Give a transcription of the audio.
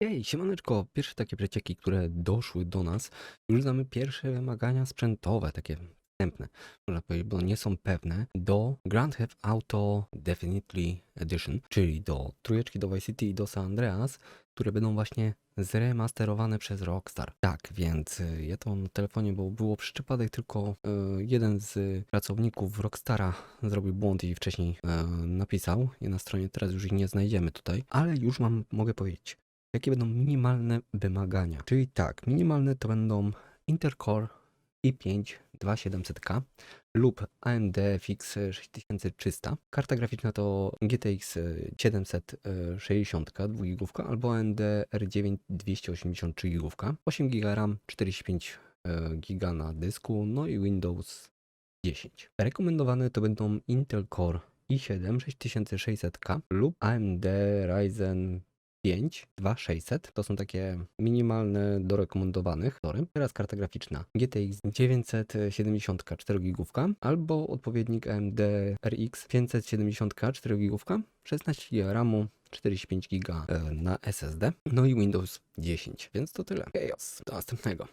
Ej, siemaneczko, pierwsze takie przecieki, które doszły do nas, już znamy pierwsze wymagania sprzętowe, takie wstępne, można powiedzieć, bo nie są pewne, do Grand Theft Auto Definitely Edition, czyli do trójeczki do Vice City i do San Andreas, które będą właśnie zremasterowane przez Rockstar. Tak, więc y, ja to mam na telefonie, bo było przy przypadek tylko y, jeden z pracowników Rockstara zrobił błąd i wcześniej y, napisał je na stronie, teraz już ich nie znajdziemy tutaj, ale już mam, mogę powiedzieć, jakie będą minimalne wymagania. Czyli tak, minimalne to będą Intel Core i5 2700K lub AMD FX 6300. Karta graficzna to GTX 760 2 gigówka albo AMD R9 283 gigówka, 8 GB RAM, 45 giga na dysku, no i Windows 10. Rekomendowane to będą Intel Core i7 6600K lub AMD Ryzen 5 2600. To są takie minimalne do rekomendowanych tory. Teraz karta graficzna GTX 970 4 gigówka albo odpowiednik AMD RX 570 4 gigówka, 16 GB RAMu, 45 GB na SSD, no i Windows 10, więc to tyle. Chaos, do następnego.